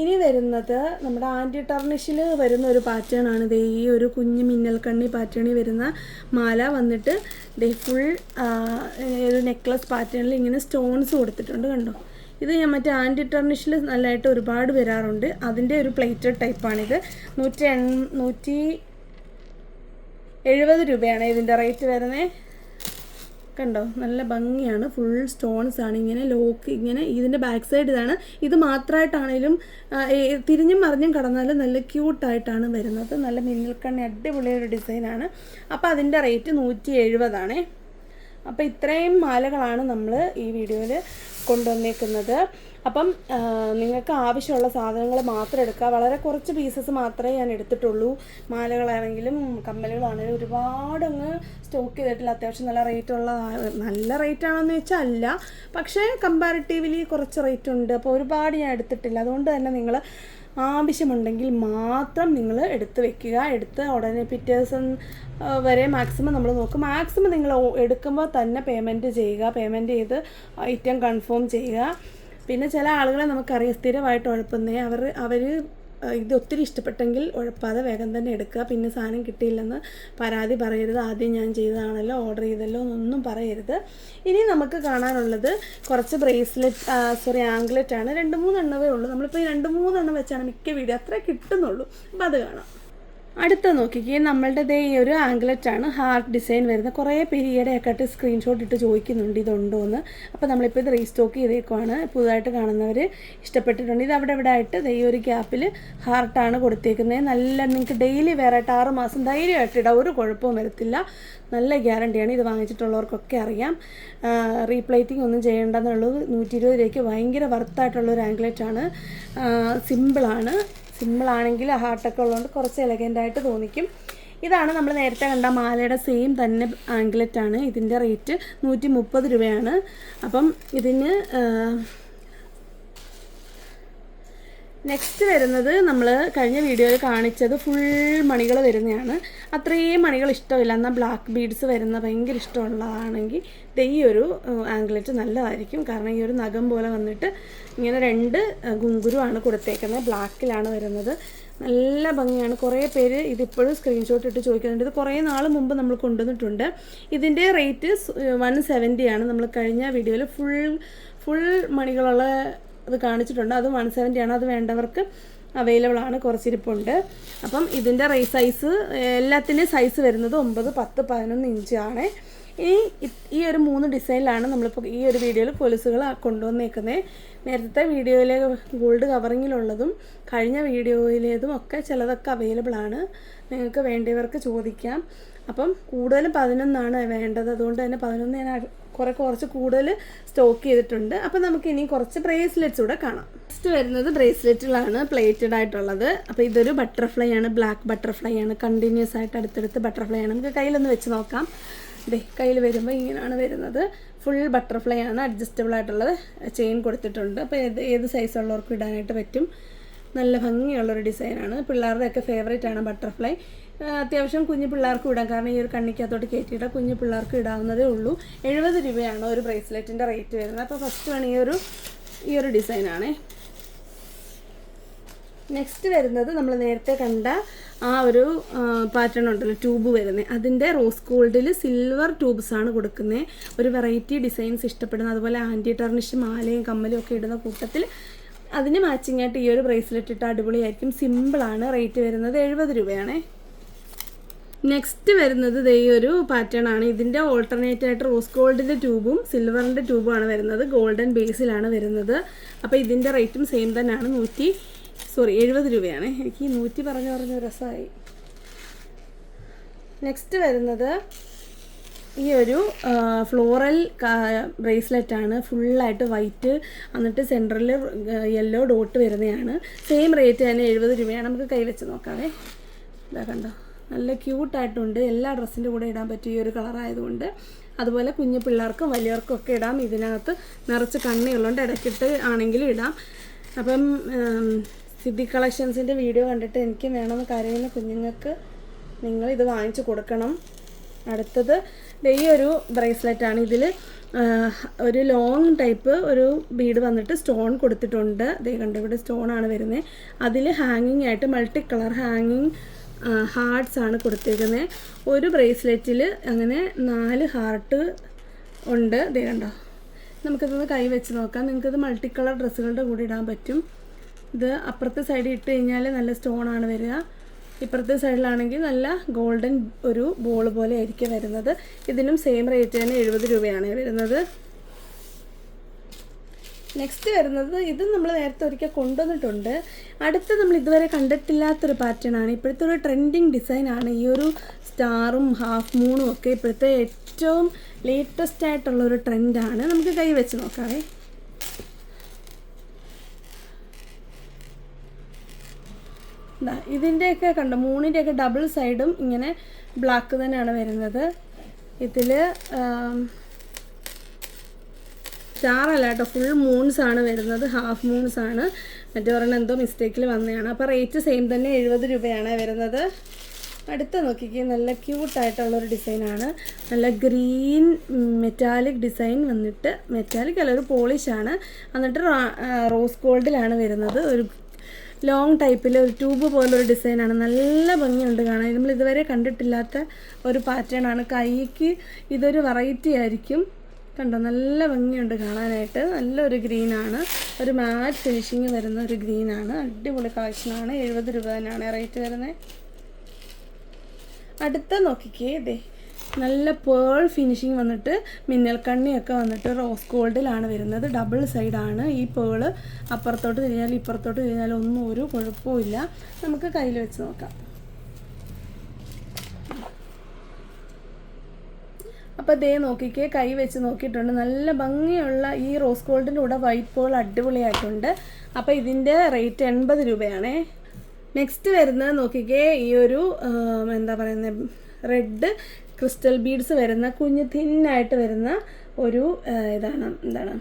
ഇനി വരുന്നത് നമ്മുടെ ആന്റി ടർണിഷിൽ വരുന്ന ഒരു പാറ്റേൺ ആണ്. ദേ ഈ ഒരു കുഞ്ഞ് മിന്നൽക്കണ്ണി പാറ്റേണിൽ വരുന്ന മാല വന്നിട്ട് ദേ ഫുൾ ഒരു നെക്ലസ് പാറ്റേണിൽ ഇങ്ങനെ സ്റ്റോൺസ് കൊടുത്തിട്ടുണ്ട് കണ്ടോ? ഇത് ഞാൻ മറ്റേ ആന്റി ടർണിഷിൽ നല്ലതായിട്ട് ഒരുപാട് വരാറുണ്ട്. അതിന്റെ ഒരു പ്ലേറ്റഡ് ടൈപ്പാണിത് നൂറ്റി എൺ നൂറ്റി എഴുപത് രൂപയാണ് ഇതിന്റെ റേറ്റ് വരുന്നത് കണ്ടോ? നല്ല ഭംഗിയാണ്. ഫുൾ സ്റ്റോൺസ് ആണ്. ഇങ്ങനെ ലോക്ക് ഇങ്ങനെ ഇതിന്റെ ബാക്ക് സൈഡ് ഇതാണ്. ഇത് മാത്രമായിട്ടാണേലും തിരിഞ്ഞും മറിഞ്ഞും കടന്നാലും നല്ല ക്യൂട്ടായിട്ടാണ് വരുന്നത്. നല്ല മിന്നൽക്കണ്ണി അടിപൊളിയൊരു ഡിസൈനാണ് അപ്പോൾ അതിന്റെ റേറ്റ് നൂറ്റി എഴുപതാണേ അപ്പോൾ ഇത്രയും മാലകളാണ് നമ്മൾ ഈ വീഡിയോയിൽ കൊണ്ടുവന്നേക്കുന്നത്. അപ്പം നിങ്ങൾക്ക് ആവശ്യമുള്ള സാധനങ്ങൾ മാത്രം എടുക്കുക. വളരെ കുറച്ച് പീസസ് മാത്രമേ ഞാൻ എടുത്തിട്ടുള്ളൂ. മാലകളാണെങ്കിലും കമ്മലുകളാണെങ്കിലും ഒരുപാട് അങ്ങ് സ്റ്റോക്ക് ചെയ്തിട്ടില്ല. അത്യാവശ്യം നല്ല റേറ്റ് ഉള്ള നല്ല റേറ്റ് ആണെന്ന് വെച്ചാൽ അല്ല പക്ഷേ കമ്പാരിറ്റീവ്ലി കുറച്ച് റേറ്റ് ഉണ്ട്. അപ്പോൾ ഒരുപാട് ഞാൻ എടുത്തിട്ടില്ല. അതുകൊണ്ട് തന്നെ നിങ്ങൾ ആവശ്യമുണ്ടെങ്കിൽ മാത്രം നിങ്ങൾ എടുത്ത് വെക്കുക. എടുത്ത് ഉടനെ പിറ്റേ ദിവസം വരെ മാക്സിമം നമ്മൾ നോക്കും. മാക്സിമം നിങ്ങൾ എടുക്കുമ്പോൾ തന്നെ പേയ്മെന്റ് ചെയ്യുക. പേയ്മെന്റ് ചെയ്ത് ഐറ്റം കൺഫേം ചെയ്യുക. പിന്നെ ചില ആളുകളെ നമുക്കറിയാം സ്ഥിരമായിട്ട് ഉഴപ്പുന്നേ. അവർ അവർ ഇത് ഒത്തിരി ഇഷ്ടപ്പെട്ടെങ്കിൽ ഉഴപ്പാതെ വേഗം തന്നെ എടുക്കുക. പിന്നെ സാധനം കിട്ടിയില്ലെന്ന് പരാതി പറയരുത്. ആദ്യം ഞാൻ ചെയ്തതാണല്ലോ ഓർഡർ ചെയ്തല്ലോ എന്നൊന്നും പറയരുത്. ഇനി നമുക്ക് കാണാനുള്ളത് കുറച്ച് ബ്രേസ്ലെറ്റ് സോറി ആംഗ്ലെറ്റ് ആണ്. രണ്ട് മൂന്നെണ്ണവേ ഉള്ളൂ. നമ്മളിപ്പോൾ ഈ രണ്ട് മൂന്നെണ്ണം വെച്ചാണ് മിക്ക വീഡിയോ അത്രേ കിട്ടുന്നുള്ളൂ. അപ്പോൾ അത് കാണാം. അടുത്ത നോക്കിക്കേ നമ്മളുടെ ദേ ഈ ഒരു ആംഗ്ലറ്റ് ആണ് ഹാർട്ട് ഡിസൈൻ വരുന്ന കുറേ പേര് ആയിട്ട് സ്ക്രീൻഷോട്ട് ഇട്ട് ചോദിക്കുന്നുണ്ട് ഇതുണ്ടോ എന്ന് അപ്പോൾ നമ്മളിപ്പോൾ ഇത് റീസ്റ്റോക്ക് ചെയ്തേക്കുവാണ്. പുതുതായിട്ട് കാണുന്നവർ ഇഷ്ടപ്പെട്ടിട്ടുണ്ട്. ഇത് അവിടെ ഇവിടെ ആയിട്ട് ദേ ഈ ഒരു ഗ്യാപ്പിൽ ഹാർട്ടാണ് കൊടുത്തേക്കുന്നത് നല്ല നിങ്ങൾക്ക് ഡെയിലി വേറെ ആയിട്ട് ആറ് മാസം ധൈര്യമായിട്ട് ഇടാം. ഒരു കുഴപ്പവും വരത്തില്ല. നല്ല ഗ്യാരണ്ടിയാണ്. ഇത് വാങ്ങിച്ചിട്ടുള്ളവർക്കൊക്കെ അറിയാം. റീപ്ലേറ്റിംഗ് ഒന്നും ചെയ്യേണ്ടെന്നുള്ളത് നൂറ്റി ഇരുപത് രൂപയ്ക്ക് ഭയങ്കര വർത്തായിട്ടുള്ള ഒരു ആംഗ്ലറ്റ് ആണ്. സിമ്പിളാണ് സിമ്പിളാണെങ്കിൽ ഹാർട്ടൊക്കെ ഉള്ളതുകൊണ്ട് കുറച്ച് എലഗന്റായിട്ട് തോന്നിക്കും. ഇതാണ് നമ്മൾ നേരത്തെ കണ്ട മാലയുടെ സെയിം തന്നെ ആംഗ്ലറ്റാണ് ഇതിന്റെ റേറ്റ് നൂറ്റി മുപ്പത് രൂപയാണ്. അപ്പം ഇതിന് നെക്സ്റ്റ് വരുന്നത് നമ്മൾ കഴിഞ്ഞ വീഡിയോയിൽ കാണിച്ചത് ഫുൾ മണികൾ വരുന്നതാണ് അത്രയും മണികൾ ഇഷ്ടമില്ല. എന്നാൽ ബ്ലാക്ക് ബീഡ്സ് വരുന്ന ഭയങ്കര ഇഷ്ടമുള്ളതാണെങ്കിൽ ഈ ഒരു ആംഗ്ലറ്റ് നല്ലതായിരിക്കും. കാരണം ഈ ഒരു നഖം പോലെ വന്നിട്ട് ഇങ്ങനെ രണ്ട് ഗുങ്കുരുവാണ് കൊടുത്തേക്കുന്നത്. ബ്ലാക്കിലാണ് വരുന്നത്. നല്ല ഭംഗിയാണ്. കുറേ പേര് ഇതിപ്പോഴും സ്ക്രീൻഷോട്ട് ഇട്ട് ചോദിക്കുന്നുണ്ട്. ഇത് കുറേ നാൾ മുമ്പ് നമ്മൾ കൊണ്ടുവന്നിട്ടുണ്ട്. ഇതിന്റെ റേറ്റ് വൺ സെവന്റിയാണ് നമ്മൾ കഴിഞ്ഞ വീഡിയോയിൽ ഫുൾ ഫുൾ മണികളുള്ള ഇത് കാണിച്ചിട്ടുണ്ട്. അത് വൺ സെവന്റി ആണ്. അത് വേണ്ടവർക്ക് അവൈലബിൾ ആണ്. കുറച്ചിരിപ്പുണ്ട്. അപ്പം ഇതിന്റെ റേ സൈസ് എല്ലാത്തിന്റെയും സൈസ് വരുന്നത് ഒമ്പത് പത്ത് പതിനൊന്ന് ഇഞ്ചാണ് ഇ- ഈ ഒരു മൂന്ന് ഡിസൈനിലാണ് നമ്മളിപ്പോൾ ഈ ഒരു വീഡിയോയിൽ കൊലുസുകൾ കൊണ്ടുവന്നേക്കുന്നത് നേരത്തെ വീഡിയോയിലെ ഗോൾഡ് കവറിങ്ങിലുള്ളതും കഴിഞ്ഞ വീഡിയോയിലേതും ഒക്കെ ചിലതൊക്കെ അവൈലബിൾ ആണ്. നിങ്ങൾക്ക് വേണ്ടിയവർക്ക് ചോദിക്കാം. അപ്പം കൂടുതലും പതിനൊന്നാണ് വേണ്ടത്. അതുകൊണ്ട് തന്നെ പതിനൊന്ന് ഞാൻ കുറെ കുറച്ച് കൂടുതൽ സ്റ്റോക്ക് ചെയ്തിട്ടുണ്ട്. അപ്പം നമുക്ക് ഇനി കുറച്ച് ബ്രേസ്ലെറ്റ്സ് കൂടെ കാണാം. നെക്സ്റ്റ് വരുന്നത് ബ്രേസ്ലെറ്റുകളാണ് പ്ലേറ്റഡ് ആയിട്ടുള്ളത്. അപ്പോൾ ഇതൊരു ബട്ടർഫ്ലൈ ആണ് ബ്ലാക്ക് ബട്ടർഫ്ലൈ ആണ്. കണ്ടിന്യൂസ് ആയിട്ട് അടുത്തടുത്ത് ബട്ടർഫ്ലൈ ആണ്. നമുക്ക് കയ്യിലൊന്ന് വെച്ച് നോക്കാം. ദേ കയ്യിൽ വരുമ്പോൾ ഇങ്ങനെയാണ് വരുന്നത്. ഫുൾ ബട്ടർഫ്ലൈ ആണ് അഡ്ജസ്റ്റബിൾ ആയിട്ടുള്ളത്. ചെയിൻ കൊടുത്തിട്ടുണ്ട്. അപ്പോൾ ഏത് ഏത് സൈസ് ഉള്ളവർക്കും ഇടാനായിട്ട് പറ്റും? നല്ല ഭംഗിയുള്ളൊരു ഡിസൈനാണ്. പിള്ളേരുടെയൊക്കെ ഫേവറേറ്റ് ആണ് ബട്ടർഫ്ലൈ അത്യാവശ്യം കുഞ്ഞു പിള്ളേർക്കും ഇടാം. കാരണം ഈ ഒരു കണ്ണിക്കകത്തോട്ട് കയറ്റിയിട്ടാൽ കുഞ്ഞു പിള്ളേർക്ക് ഇടാവുന്നതേ ഉള്ളൂ. എഴുപത് രൂപയാണ് ഒരു ബ്രേസ്ലെറ്റിന്റെ റേറ്റ് വരുന്നത്. അപ്പോൾ ഫസ്റ്റ് വേണം ഈ ഒരു ഈ ഒരു ഡിസൈനാണേ. നെക്സ്റ്റ് വരുന്നത് നമ്മൾ നേരത്തെ കണ്ട ആ ഒരു പാറ്റേൺ ഉണ്ടല്ലോ ട്യൂബ് വരുന്നത് അതിന്റെ റോസ് ഗോൾഡിൽ സിൽവർ ട്യൂബ്സ് ആണ് കൊടുക്കുന്നത് ഒരു വെറൈറ്റി ഡിസൈൻസ് ഇഷ്ടപ്പെടുന്ന അതുപോലെ ആന്റി ടർണിഷ് മാലയും കമ്മലും ഒക്കെ ഇടുന്ന കൂട്ടത്തിൽ അതിന് മാച്ചിങ് ആയിട്ട് ഈ ഒരു ബ്രേസ്ലെറ്റ് ഇട്ട് അടിപൊളിയായിരിക്കും. സിമ്പിളാണ് റേറ്റ് വരുന്നത് എഴുപത് രൂപയാണേ. നെക്സ്റ്റ് വരുന്നത് ദേ ഒരു പാറ്റേൺ ആണ്. ഇതിന്റെ ഓൾട്ടർനേറ്റ് ആയിട്ട് റോസ് ഗോൾഡിന്റെ ട്യൂബും സിൽവറിന്റെ ട്യൂബുമാണ് വരുന്നത്. ഗോൾഡൻ ബേസിലാണ് വരുന്നത്. അപ്പോൾ ഇതിന്റെ റേറ്റും സെയിം തന്നെയാണ്. നൂറ്റി സോറി എഴുപത് രൂപയാണ്. എനിക്ക് നൂറ്റി പറഞ്ഞു പറഞ്ഞ രസമായി. നെക്സ്റ്റ് വരുന്നത് ഈ ഒരു ഫ്ലോറൽ ബ്രേസ്ലെറ്റ് ആണ് ഫുള്ളായിട്ട് വൈറ്റ് എന്നിട്ട് സെന്ററിൽ യെല്ലോ ഡോട്ട് വരുന്നതാണ് സെയിം റേറ്റ് തന്നെ എഴുപത് രൂപയാണ്. നമുക്ക് കൈ വെച്ച് നോക്കാവേ. ഇതാ കണ്ടോ. നല്ല ക്യൂട്ടായിട്ടുണ്ട്. എല്ലാ ഡ്രസ്സിന്റെ കൂടെ ഇടാൻ പറ്റിയ ഈ ഒരു കളറായതുകൊണ്ട്. അതുപോലെ കുഞ്ഞു പിള്ളേർക്കും വലിയവർക്കും ഒക്കെ ഇടാം. ഇതിനകത്ത് നിറച്ച് കണ്ണിയുള്ളതുകൊണ്ട് ഇടയ്ക്കിട്ട് ആണെങ്കിലും ഇടാം. അപ്പം സിദ്ധി കളക്ഷൻസിന്റെ വീഡിയോ കണ്ടിട്ട് എനിക്ക് വേണമെന്ന് കരയുന്ന കുഞ്ഞുങ്ങൾക്ക് നിങ്ങൾ ഇത് വാങ്ങിച്ചു കൊടുക്കണം. അടുത്തത് ഈ ഒരു ബ്രേസ്ലെറ്റ് ആണ് ഇതിൽ ഒരു ലോങ് ടൈപ്പ് ഒരു ബീഡ് വന്നിട്ട് സ്റ്റോൺ കൊടുത്തിട്ടുണ്ട്. ദേ കണ്ടു ഇവിടെ സ്റ്റോൺ ആണ് വരുന്നത് അതിൽ ഹാങ്ങിങ് ആയിട്ട് മൾട്ടി കളർ ഹാങ്ങിങ് ഹാർട്ട്സ് ആണ് കൊടുത്തേക്കുന്നത് ഒരു ബ്രേസ്ലെറ്റിൽ അങ്ങനെ നാല് ഹാർട്ട് ഉണ്ട്. ദേ കണ്ടോ നമുക്കിതൊന്ന് കൈ വെച്ച് നോക്കാം. നിങ്ങൾക്കിത് മൾട്ടി കളർ ഡ്രസ്സുകളുടെ കൂടെ ഇടാൻ പറ്റും. ഇത് അപ്പുറത്തെ സൈഡിൽ ഇട്ട് കഴിഞ്ഞാൽ നല്ല സ്റ്റോൺ ആണ് വരിക. ഇപ്പുറത്തെ സൈഡിലാണെങ്കിൽ നല്ല ഗോൾഡൻ ഒരു ബോൾ പോലെ ആയിരിക്കും വരുന്നത്. ഇതിനും സെയിം റേറ്റ് തന്നെ എഴുപത് രൂപയാണ് വരുന്നത്. നെക്സ്റ്റ് വരുന്നത് ഇത് നമ്മൾ നേരത്തെ ഒരിക്കൽ കൊണ്ടുവന്നിട്ടുണ്ട്. അടുത്ത് നമ്മൾ ഇതുവരെ കണ്ടിട്ടില്ലാത്തൊരു പാറ്റേൺ ആണ്. ഇപ്പോഴത്തെ ഒരു ട്രെൻഡിങ് ഡിസൈനാണ് ഈ ഒരു സ്റ്റാറും ഹാഫ് മൂണും ഒക്കെ ഇപ്പോഴത്തെ ഏറ്റവും ലേറ്റസ്റ്റ് ആയിട്ടുള്ള ഒരു ട്രെൻഡാണ് നമുക്ക് കൈ വെച്ച് നോക്കാവേ. ഇതിന്റെയൊക്കെ കണ്ടോ മൂണിന്റെയൊക്കെ ഡബിൾ സൈഡും ഇങ്ങനെ ബ്ലാക്ക് തന്നെയാണ് വരുന്നത്. ഇതിൽ സ്റ്റാറല്ല കേട്ടോ ഫുൾ മൂൺസ് ആണ് വരുന്നത് ഹാഫ് മൂൺസ് ആണ്. മറ്റേ ഒരെണ്ണം എന്തോ മിസ്റ്റേക്കിൽ വന്നതാണ്. അപ്പോൾ റേറ്റ് സെയിം തന്നെ എഴുപത് രൂപയാണ് വരുന്നത്. അടുത്ത നോക്കിക്കേ നല്ല ക്യൂട്ടായിട്ടുള്ളൊരു ഡിസൈനാണ് നല്ല ഗ്രീൻ മെറ്റാലിക് ഡിസൈൻ വന്നിട്ട് മെറ്റാലിക് അല്ല ഒരു പോളിഷാണ് എന്നിട്ട് റോസ് ഗോൾഡിലാണ് വരുന്നത്. ഒരു ലോങ് ടൈപ്പിൽ ഒരു ട്യൂബ് പോലൊരു ഡിസൈനാണ് നല്ല ഭംഗിയുണ്ട് കാണാൻ. നമ്മൾ ഇതുവരെ കണ്ടിട്ടില്ലാത്ത ഒരു പാറ്റേൺ ആണ്. കൈക്ക് ഇതൊരു വെറൈറ്റി ആയിരിക്കും. കണ്ടോ? നല്ല ഭംഗിയുണ്ട് കാണാനായിട്ട്. നല്ലൊരു ഗ്രീനാണ് ഒരു മാറ്റ് ഫിനിഷിങ് വരുന്ന ഒരു ഗ്രീനാണ് അടിപൊളി കളക്ഷനാണ് എഴുപത് രൂപ തന്നെയാണ് റേറ്റ് വരുന്നത് അടുത്ത നോക്കിക്കേ. ഇതേ നല്ല പേൾ ഫിനിഷിങ് വന്നിട്ട് മിന്നൽ കണ്ണിയൊക്കെ വന്നിട്ട് റോസ് ഗോൾഡിലാണ് വരുന്നത്. ഡബിൾ സൈഡാണ് ഈ പേൾ അപ്പുറത്തോട്ട് തിരിഞ്ഞാലും ഇപ്പുറത്തോട്ട് തിരിഞ്ഞാലും ഒന്നും ഒരു കുഴപ്പമില്ല നമുക്ക് കയ്യിൽ വെച്ച് നോക്കാം. അപ്പോൾ ദേ നോക്കിക്കേ കൈ വെച്ച് നോക്കിയിട്ടുണ്ട്. നല്ല ഭംഗിയുള്ള ഈ റോസ് ഗോൾഡിന്റെ കൂടെ വൈറ്റ് പോൾ അടിപൊളിയായിട്ടുണ്ട്. അപ്പോൾ ഇതിന്റെ റേറ്റ് എൺപത് രൂപയാണേ. നെക്സ്റ്റ് വരുന്നത് നോക്കിക്കേ ഈ ഒരു എന്താ പറയുന്നത് റെഡ് ക്രിസ്റ്റൽ ബീഡ്സ് വരുന്ന കുഞ്ഞ് തിന്നായിട്ട് വരുന്ന ഒരു ഇതാണ്. എന്താണ്?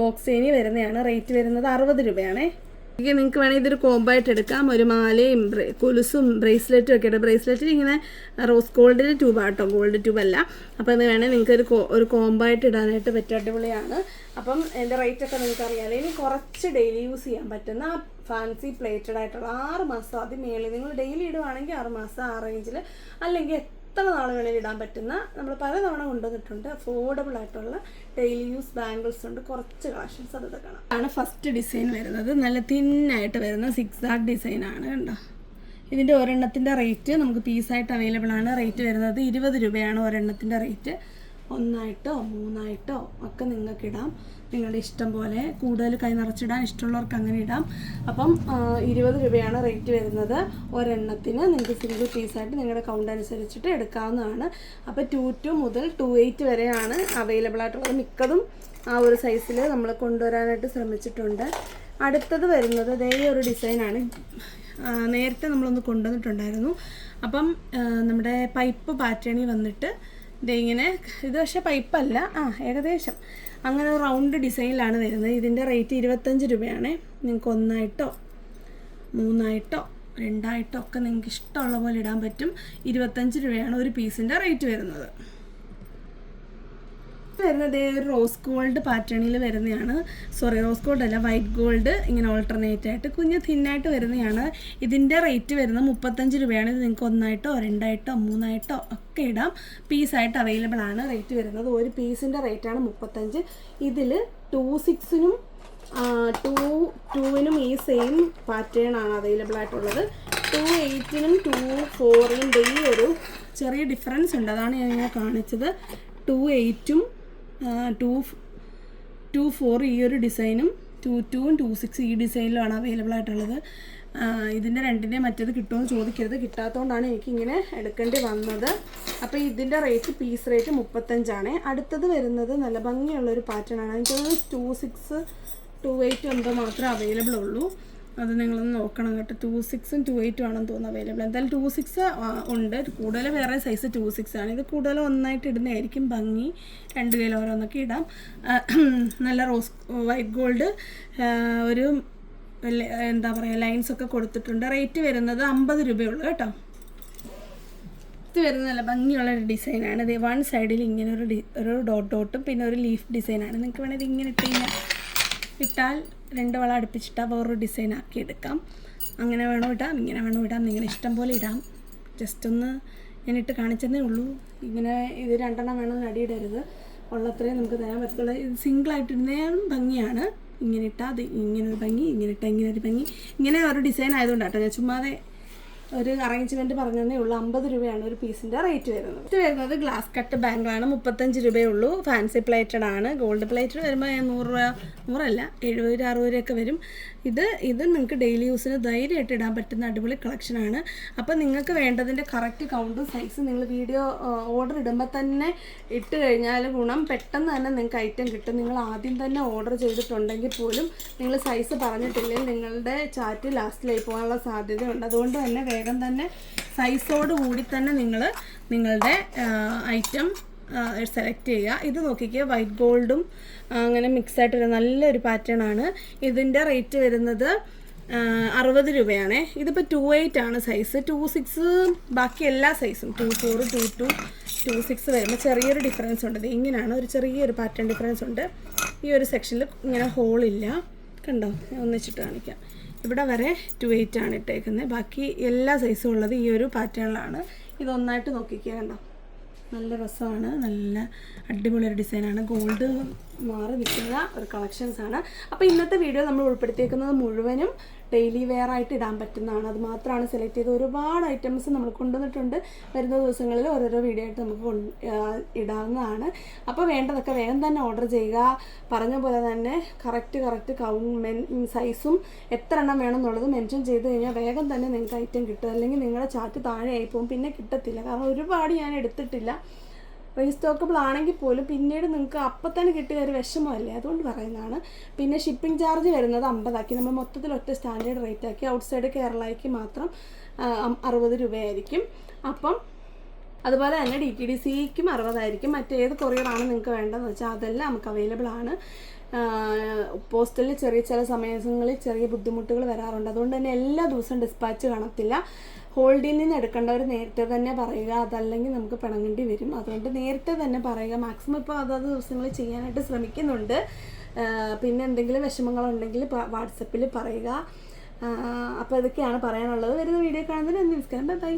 ബോക്സേനി വരുന്നതാണ് റേറ്റ് വരുന്നത് അറുപത് രൂപയാണേ. എനിക്ക് നിങ്ങൾക്ക് വേണമെങ്കിൽ ഇതൊരു കോമ്പായിട്ട് എടുക്കാം. ഒരു മാലയും കൊലുസും ബ്രേസ്ലെറ്റും ഒക്കെ ഉണ്ട് ബ്രേസ്ലെറ്റിൽ ഇങ്ങനെ റോസ് ഗോൾഡിന്റെ ട്യൂബാട്ടോ ഗോൾഡ് ട്യൂബ് അല്ല അപ്പോൾ ഇത് വേണേൽ നിങ്ങൾക്ക് ഒരു ഒരു കോമ്പായിട്ട് ഇടാനായിട്ട് പറ്റും അടിപൊളിയാണ്. അപ്പം എന്റെ റേറ്റ് ഒക്കെ നിങ്ങൾക്ക് അറിയാം ഇനി കുറച്ച് ഡെയിലി യൂസ് ചെയ്യാൻ പറ്റുന്ന ഫാൻസി പ്ലേറ്റഡ് ആയിട്ടുള്ള ആറ് മാസം അതിന് മേളിൽ നിങ്ങൾ ഡെയിലി ഇടുവാണെങ്കിൽ ആറ് മാസം ആ റേഞ്ചിൽ അല്ലെങ്കിൽ എത്ര നാൾ വേണേലും ഇടാൻ പറ്റുന്ന നമ്മൾ പലതവണ കൊണ്ടുവന്നിട്ടുണ്ട് അഫോർഡബിൾ ആയിട്ടുള്ള ഡെയിലി യൂസ് ബാംഗിൾസ് ഉണ്ട്. കുറച്ച് കളക്ഷൻസ് അത് കാണാം. ആണ് ഫസ്റ്റ് ഡിസൈൻ വരുന്നത്. നല്ല തിന്നായിട്ട് വരുന്ന സിക്സ് ആർട്ട് ഡിസൈൻ ആണ് കണ്ടോ? ഇതിന്റെ ഒരെണ്ണത്തിന്റെ റേറ്റ് നമുക്ക് പീസായിട്ട് അവൈലബിൾ ആണ്. റേറ്റ് വരുന്നത് ഇരുപത് രൂപയാണ് ഒരെണ്ണത്തിന്റെ റേറ്റ് ഒന്നായിട്ടോ മൂന്നായിട്ടോ ഒക്കെ നിങ്ങൾക്ക് ഇടാം നിങ്ങളുടെ ഇഷ്ടം പോലെ കൂടുതൽ കൈ നിറച്ചിടാൻ ഇഷ്ടമുള്ളവർക്ക് അങ്ങനെ ഇടാം. അപ്പം ഇരുപത് രൂപയാണ് റേറ്റ് വരുന്നത്. ഒരെണ്ണത്തിന് നിങ്ങൾക്ക് സിംഗിൾ പീസായിട്ട് നിങ്ങളുടെ കൗണ്ട് അനുസരിച്ചിട്ട് എടുക്കാവുന്നതാണ്. അപ്പോൾ ടു ടു മുതൽ ടു എയ്റ്റ് വരെയാണ് അവൈലബിൾ ആയിട്ടുള്ളത്. മിക്കതും ആ ഒരു സൈസിൽ നമ്മൾ കൊണ്ടുവരാനായിട്ട് ശ്രമിച്ചിട്ടുണ്ട്. അടുത്തത് വരുന്നത് ഇതേ ഒരു ഡിസൈനാണ് നേരത്തെ നമ്മളൊന്ന് കൊണ്ടുവന്നിട്ടുണ്ടായിരുന്നു. അപ്പം നമ്മുടെ പൈപ്പ് പാറ്റേണിൽ വന്നിട്ട് ദേ ഇങ്ങനെ ഇത് പക്ഷേ പൈപ്പല്ല ആ ഏകദേശം. അങ്ങനെ റൗണ്ട് ഡിസൈനിലാണ് വരുന്നത്. ഇതിന്റെ റേറ്റ് ഇരുപത്തഞ്ച് രൂപയാണ്. നിങ്ങൾക്ക് ഒന്നായിട്ടോ മൂന്നായിട്ടോ രണ്ടായിട്ടോ ഒക്കെ നിങ്ങൾക്ക് ഇഷ്ടമുള്ള പോലെ ഇടാൻ പറ്റും. ഇരുപത്തഞ്ച് രൂപയാണ് ഒരു പീസിന്റെ റേറ്റ് വരുന്നത്. വരുന്നത് ഒരു റോസ് ഗോൾഡ് പാറ്റേണിൽ വരുന്നതാണ്. സോറി റോസ് ഗോൾഡ് അല്ല വൈറ്റ് ഗോൾഡ് ഇങ്ങനെ ഓൾട്ടർനേറ്റ് ആയിട്ട് കുഞ്ഞ് തിന്നായിട്ട് വരുന്നതാണ്. ഇതിന്റെ റേറ്റ് വരുന്നത് മുപ്പത്തഞ്ച് രൂപയാണ്. ഇത് നിങ്ങൾക്ക് ഒന്നായിട്ടോ രണ്ടായിട്ടോ മൂന്നായിട്ടോ ഒക്കെ ഇടാം. പീസായിട്ട് അവൈലബിൾ ആണ്. റേറ്റ് വരുന്നത് ഒരു പീസിന്റെ റേറ്റാണ് മുപ്പത്തഞ്ച്. ഇതിൽ ടു സിക്സിനും ടു ടൂവിനും ഈ സെയിം പാറ്റേൺ ആണ് അവൈലബിൾ ആയിട്ടുള്ളത്. ടു എയ്റ്റിനും ടു ഫോറിനും ഈ ഒരു ചെറിയ ഡിഫറൻസ് ഉണ്ട്. അതാണ് ഞാൻ കാണിച്ചത്. ടു എയ്റ്റും ടു ടു ഫോർ ഈ ഒരു ഡിസൈനും ടു ടുവും ടു സിക്സ് ഈ ഡിസൈനിലുമാണ് അവൈലബിൾ ആയിട്ടുള്ളത്. ഇതിന്റെ രണ്ടിന്റെ മറ്റേത് കിട്ടുമെന്ന് ചോദിക്കരുത്. കിട്ടാത്തതുകൊണ്ടാണ് എനിക്കിങ്ങനെ എടുക്കേണ്ടി വന്നത്. അപ്പോൾ ഇതിന്റെ റേറ്റ് പീസ് റേറ്റ് മുപ്പത്തഞ്ചാണ്. അടുത്തത് വരുന്നത് നല്ല ഭംഗിയുള്ളൊരു പാറ്റേൺ ആണ്. എനിക്ക് ടു സിക്സ് ടു എയ്റ്റ് എന്തോ മാത്രമേ അവൈലബിൾ ഉള്ളൂ. അത് നിങ്ങളൊന്ന് നോക്കണം കേട്ടോ. ടു സിക്സും ടു എയ്റ്റും ആണെന്ന് തോന്നുന്നു അവൈലബിൾ എന്തായാലും ടു സിക്സ് ഉണ്ട്. കൂടുതൽ വേറെ സൈസ് ടു സിക്സ് ആണ്. ഇത് കൂടുതൽ ഒന്നായിട്ട് ഇടുന്നതായിരിക്കും ഭംഗി. രണ്ട് കിലോ ഓരോന്നൊക്കെ ഇടാം. നല്ല റോസ് വൈറ്റ് ഗോൾഡ് ഒരു എന്താ പറയുക ലൈൻസ് ഒക്കെ കൊടുത്തിട്ടുണ്ട്. റേറ്റ് വരുന്നത് അമ്പത് രൂപയുള്ളൂ കേട്ടോ. ഇത് വരുന്ന നല്ല ഭംഗിയുള്ള ഒരു ഡിസൈനാണ് ഇത് വൺ സൈഡിൽ ഇങ്ങനെ ഒരു ഒരു ഡോട്ട് ഡോട്ടും പിന്നെ ഒരു ലീഫ് ഡിസൈനാണ് നിങ്ങൾക്ക് വേണമെങ്കിൽ ഇങ്ങനെ ഇട്ട് കഴിഞ്ഞാൽ ഇട്ടാൽ രണ്ട് വള അടുപ്പിച്ചിട്ടാൽ വേറൊരു ഡിസൈൻ ആക്കി എടുക്കാം. അങ്ങനെ വേണോ ഇടാം ഇങ്ങനെ വേണോ ഇടാം നിങ്ങൾ ഇഷ്ടം പോലെ ഇടാം. ജസ്റ്റ് ഒന്ന് ഞാൻ ഇട്ട് കാണിച്ചതേ ഉള്ളൂ. ഇങ്ങനെ ഇത് രണ്ടെണ്ണം വേണമെന്ന് അടിയിടരുത്. ഉള്ളത്രയും നമുക്ക് തരാൻ പറ്റത്തുള്ളൂ ഇത് സിംഗിളായിട്ട് ഇടുന്നതും ഭംഗിയാണ്. ഇങ്ങനെ ഇട്ടാൽ അത് ഇങ്ങനൊരു ഭംഗി ഇങ്ങനെ ഇട്ടാൽ ഇങ്ങനെ ഒരു ഭംഗി. ഇങ്ങനെ ഒരു ഡിസൈൻ ആയതുകൊണ്ടാട്ടോ ഞാൻ ചുമ്മാതെ ഒരു അറേഞ്ച്മെന്റ് പറഞ്ഞതേ ഉള്ളൂ. അമ്പത് രൂപയാണ് ഒരു പീസിന്റെ റേറ്റ് വരുന്നത്. ഇത് വരുന്നത് ഗ്ലാസ് കട്ട് ബാംഗിളാണ് മുപ്പത്തഞ്ച് രൂപയേ ഉള്ളൂ. ഫാൻസി പ്ലേറ്റഡ് ആണ്. ഗോൾഡ് പ്ലേറ്റഡ് വരുമ്പോൾ നൂറ് രൂപ നൂറല്ല എഴുപത് രൂപ അറുപത് രൂപയൊക്കെ വരും. ഇത് ഇത് നിങ്ങൾക്ക് ഡെയിലി യൂസിന് ധൈര്യമായിട്ട് ഇടാൻ പറ്റുന്ന അടിപൊളി കളക്ഷനാണ് അപ്പോൾ നിങ്ങൾക്ക് വേണ്ടതിന്റെ കറക്റ്റ് കൗണ്ടും സൈസും നിങ്ങൾ വീഡിയോ ഓർഡർ ഇടുമ്പോൾ തന്നെ ഇട്ട് കഴിഞ്ഞാൽ ഗുണം. പെട്ടെന്ന് തന്നെ നിങ്ങൾക്ക് ഐറ്റം കിട്ടും. നിങ്ങൾ ആദ്യം തന്നെ ഓർഡർ ചെയ്തിട്ടുണ്ടെങ്കിൽ പോലും നിങ്ങൾ സൈസ് പറഞ്ഞിട്ടില്ലെങ്കിൽ നിങ്ങളുടെ ചാറ്റ് ലാസ്റ്റിലായി പോകാനുള്ള സാധ്യതയുണ്ട്. അതുകൊണ്ട് തന്നെ വേഗം തന്നെ സൈസോട് കൂടി തന്നെ നിങ്ങൾ നിങ്ങളുടെ ഐറ്റം സെലക്ട് ചെയ്യുക. ഇത് നോക്കിക്കുക വൈറ്റ് ഗോൾഡും അങ്ങനെ മിക്സ് ആയിട്ട് വരുന്ന നല്ലൊരു പാറ്റേൺ ആണ്. ഇതിന്റെ റേറ്റ് വരുന്നത് അറുപത് രൂപയാണ്. ഇതിപ്പോൾ ടു എയ്റ്റ് ആണ് സൈസ് ടു സിക്സ് ബാക്കി എല്ലാ സൈസും two four two two two six വരുമ്പോൾ ചെറിയൊരു ഡിഫറൻസ് ഉണ്ട്. ഇങ്ങനെയാണ് ഒരു ചെറിയൊരു പാറ്റേൺ ഡിഫറൻസ് ഉണ്ട്. ഈ ഒരു സെക്ഷനിൽ ഇങ്ങനെ ഹോളില്ല കണ്ടോ? ഒന്നിച്ചിട്ട് കാണിക്കാം. ഇവിടെ വരെ ടു എയ്റ്റ് ആണ് ഇട്ടേക്കുന്നത് ബാക്കി എല്ലാ സൈസും ഉള്ളത് ഈ ഒരു പാറ്റേണിലാണ് ഇതൊന്നായിട്ട് നോക്കിക്കുക കണ്ടോ? നല്ല രസമാണ്. നല്ല അടിപൊളി ഒരു ഡിസൈനാണ് ഗോൾഡ് മാറി നിൽക്കുന്ന ഒരു കളക്ഷൻസ് ആണ്. അപ്പോൾ ഇന്നത്തെ വീഡിയോ നമ്മൾ ഉൾപ്പെടുത്തിയേക്കുന്നത് മുഴുവനും ഡെയിലി വെയർ ആയിട്ട് ഇടാൻ പറ്റുന്നതാണ്. അത് മാത്രമാണ് സെലക്ട് ചെയ്ത് ഒരുപാട് ഐറ്റംസ് നമ്മൾ കൊണ്ടുവന്നിട്ടുണ്ട്. വരുന്ന ദിവസങ്ങളിൽ ഓരോരോ വീഡിയോ ആയിട്ട് നമുക്ക് ഇടാവുന്നതാണ്. അപ്പോൾ വേണ്ടതൊക്കെ വേഗം തന്നെ ഓർഡർ ചെയ്യുക. പറഞ്ഞ പോലെ തന്നെ കറക്റ്റ് കറക്റ്റ് കൗണ്ട് മെൻ സൈസും എത്ര എണ്ണം വേണം എന്നുള്ളത് മെൻഷൻ ചെയ്ത് കഴിഞ്ഞാൽ വേഗം തന്നെ നിങ്ങൾക്ക് ഐറ്റം കിട്ടും. അല്ലെങ്കിൽ നിങ്ങളുടെ ചാറ്റ് താഴെ ആയിപ്പോവും പിന്നെ കിട്ടത്തില്ല. കാരണം ഒരുപാട് ഞാൻ എടുത്തിട്ടില്ല. റീസ്റ്റോക്കബിൾ ആണെങ്കിൽ പോലും പിന്നീട് നിങ്ങൾക്ക് അപ്പം തന്നെ കിട്ടിയ ഒരു വിഷമമല്ലേ? അതുകൊണ്ട് പറയുന്നതാണ്. പിന്നെ ഷിപ്പിംഗ് ചാർജ് വരുന്നത് അമ്പതാക്കി. നമ്മൾ മൊത്തത്തിൽ ഒറ്റ സ്റ്റാൻഡേർഡ് റേറ്റ് ആക്കി. ഔട്ട്സൈഡ് കേരളയ്ക്ക് മാത്രം അറുപത് രൂപയായിരിക്കും. അപ്പം അതുപോലെ തന്നെ ഡി ടി ഡി സിക്കും അറുപതായിരിക്കും. മറ്റേത് കൊറിയറാണ് നിങ്ങൾക്ക് വേണ്ടതെന്ന് വെച്ചാൽ അതെല്ലാം നമുക്ക് അവൈലബിൾ ആണ്. പോസ്റ്റലിൽ ചെറിയ ചില സമയങ്ങളിൽ ചെറിയ ബുദ്ധിമുട്ടുകൾ വരാറുണ്ട്. അതുകൊണ്ട് തന്നെ എല്ലാ ദിവസവും ഡിസ്പാച്ച് കാണത്തില്ല. ഹോൾഡിൽ നിന്ന് എടുക്കേണ്ടവർ നേരത്തെ തന്നെ പറയുക അതല്ലെങ്കിൽ നമുക്ക് പിണങ്ങേണ്ടി വരും. അതുകൊണ്ട് നേരത്തെ തന്നെ പറയുക. മാക്സിമം ഇപ്പോൾ അതാത് ദിവസങ്ങളിൽ ചെയ്യാനായിട്ട് ശ്രമിക്കുന്നുണ്ട്. പിന്നെ എന്തെങ്കിലും വിഷമങ്ങളുണ്ടെങ്കിൽ വാട്സപ്പിൽ പറയുക. അപ്പോൾ ഇതൊക്കെയാണ് പറയാനുള്ളത്. വരുന്ന വീഡിയോ കാണുന്നതിന് നമസ്കാരം. Bye bye